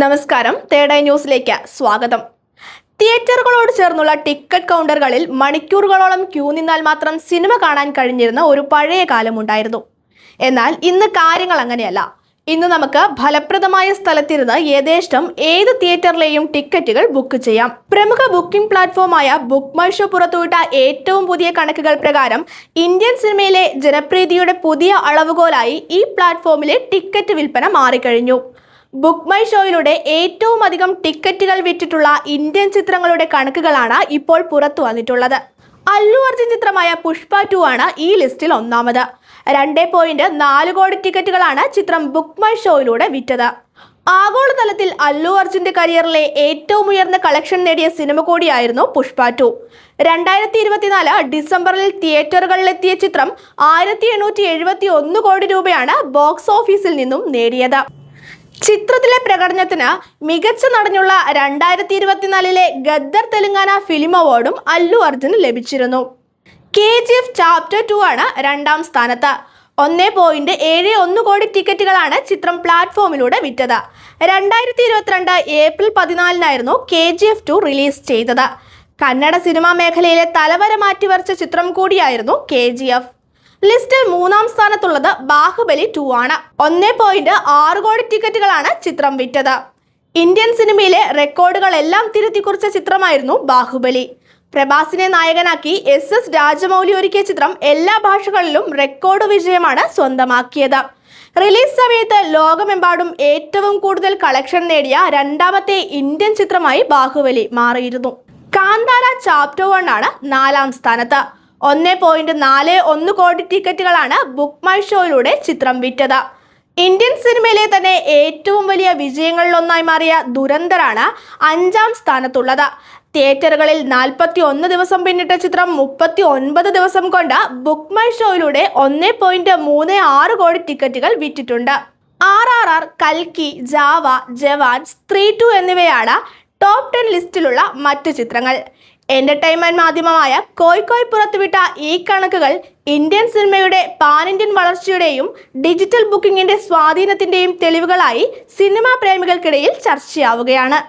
നമസ്കാരം. തേടൈ ന്യൂസിലേക്ക് സ്വാഗതം. തിയേറ്ററുകളോട് ചേർന്നുള്ള ടിക്കറ്റ് കൗണ്ടറുകളിൽ മണിക്കൂറുകളോളം ക്യൂ നിന്നാൽ മാത്രം സിനിമ കാണാൻ കഴിഞ്ഞിരുന്ന ഒരു പഴയ കാലമുണ്ടായിരുന്നു എന്നാൽ ഇന്ന് കാര്യങ്ങൾ അങ്ങനെയല്ല. ഇന്ന് നമുക്ക് ഫലപ്രദമായ സ്ഥലത്തിരുന്ന് യഥേഷ്ടം ഏത് തിയേറ്ററിലെയും ടിക്കറ്റുകൾ ബുക്ക് ചെയ്യാം. പ്രമുഖ ബുക്കിംഗ് പ്ലാറ്റ്ഫോമായ ബുക്ക് മൈ ഷോ പുറത്തുവിട്ട ഏറ്റവും പുതിയ കണക്കുകൾ പ്രകാരം ഇന്ത്യൻ സിനിമയിലെ ജനപ്രീതിയുടെ പുതിയ അളവുകോലായി ഈ പ്ലാറ്റ്ഫോമിലെ ടിക്കറ്റ് വിൽപ്പന മാറിക്കഴിഞ്ഞു. ബുക്ക് മൈ ഷോയിലൂടെ ഏറ്റവും അധികം ടിക്കറ്റുകൾ വിറ്റിട്ടുള്ള ഇന്ത്യൻ ചിത്രങ്ങളുടെ കണക്കുകളാണ് ഇപ്പോൾ പുറത്തു വന്നിട്ടുള്ളത്. അല്ലു അർജുൻ ചിത്രമായ പുഷ്പ ടു ആണ് ഈ ലിസ്റ്റിൽ ഒന്നാമത്. രണ്ട് പോയിന്റ് നാല് കോടി ടിക്കറ്റുകളാണ് ചിത്രം ബുക്ക് മൈ ഷോയിലൂടെ വിറ്റത്. ആഗോളതലത്തിൽ അല്ലു അർജുന്റെ കരിയറിലെ ഏറ്റവും ഉയർന്ന കളക്ഷൻ നേടിയ സിനിമ കൂടിയായിരുന്നു പുഷ്പ ടു. രണ്ടായിരത്തി ഇരുപത്തിനാല് ഡിസംബറിൽ തിയേറ്ററുകളിലെത്തിയ ചിത്രം ആയിരത്തി എണ്ണൂറ്റി എഴുപത്തി ഒന്ന് കോടി രൂപയാണ് ബോക്സ് ഓഫീസിൽ നിന്നും നേടിയത്. ചിത്രത്തിലെ പ്രകടനത്തിന് മികച്ച നടനുള്ള രണ്ടായിരത്തി ഇരുപത്തിനാലിലെ ഗദ്ദർ തെലുങ്കാന ഫിലിം അവാർഡും അല്ലു അർജുന് ലഭിച്ചിരുന്നു. K G F chapter two ആണ് രണ്ടാം സ്ഥാനത്ത്. ഒന്നേ പോയിന്റ് ഏഴ് ഒന്ന് കോടി ടിക്കറ്റുകളാണ് ചിത്രം പ്ലാറ്റ്ഫോമിലൂടെ വിറ്റത്. രണ്ടായിരത്തി ഇരുപത്തിരണ്ട് April പതിനാലിനായിരുന്നു K G F two release ചെയ്തത്. കന്നഡ സിനിമാ മേഖലയിലെ തലവര മാറ്റിവരച്ച ചിത്രം കൂടിയായിരുന്നു കെ ജി എഫ്. ലിസ്റ്റിൽ മൂന്നാം സ്ഥാനത്തുള്ളത് ബാഹുബലി ടു ആണ്. ഒന്നേ പോയിന്റ് ആറ് കോടി ടിക്കറ്റുകളാണ് ചിത്രം വിറ്റത്. ഇന്ത്യൻ സിനിമയിലെ റെക്കോർഡുകളെല്ലാം തിരുത്തി തിരുത്തിക്കുറിച്ച ചിത്രമായിരുന്നു ബാഹുബലി. പ്രഭാസിനെ നായകനാക്കി എസ് എസ് രാജമൗലി ഒരുക്കിയ ചിത്രം എല്ലാ ഭാഷകളിലും റെക്കോർഡ് വിജയമാണ് സ്വന്തമാക്കിയത്. റിലീസ് സമയത്ത് ലോകമെമ്പാടും ഏറ്റവും കൂടുതൽ കളക്ഷൻ നേടിയ രണ്ടാമത്തെ ഇന്ത്യൻ ചിത്രമായി ബാഹുബലി മാറിയിരുന്നു. കാന്താര ചാപ്റ്റർ വൺ ആണ് നാലാം സ്ഥാനത്ത്. ഒന്ന് പോയിന്റ് നാല് ഒന്ന് കോടി ടിക്കറ്റുകളാണ് ബുക്ക് മൈ ഷോയിലൂടെ ചിത്രം വിറ്റത്. ഇന്ത്യൻ സിനിമയിലെ തന്നെ ഏറ്റവും വലിയ വിജയങ്ങളിലൊന്നായി മാറിയ ദുരന്തരാണ് അഞ്ചാം സ്ഥാനത്തുള്ളത്. തിയേറ്ററുകളിൽ നാൽപ്പത്തി ഒന്ന് ദിവസം പിന്നിട്ട ചിത്രം മുപ്പത്തി ഒൻപത് ദിവസം കൊണ്ട് ബുക്ക് മൈ ഷോയിലൂടെ ഒന്ന് പോയിന്റ് മൂന്ന് ആറ് കോടി ടിക്കറ്റുകൾ വിറ്റിട്ടുണ്ട്. ആർ ആർ ആർ കൽക്കി ജാവ ജവാൻ സ്ത്രീ ടു എന്നിവയാണ് ടോപ്പ് ടെൻ ലിസ്റ്റിലുള്ള മറ്റ് ചിത്രങ്ങൾ. എന്റർടൈൻമെന്റ് മാധ്യമമായ കോയ് കോയ് പുറത്തുവിട്ട ഈ കണക്കുകൾ ഇന്ത്യൻ സിനിമയുടെ പാൻ ഇന്ത്യൻ വളർച്ചയുടെയും ഡിജിറ്റൽ ബുക്കിംഗിന്റെ സ്വാധീനത്തിന്റെയും തെളിവുകളായി സിനിമാ പ്രേമികൾക്കിടയിൽ ചർച്ചയാവുകയാണ്.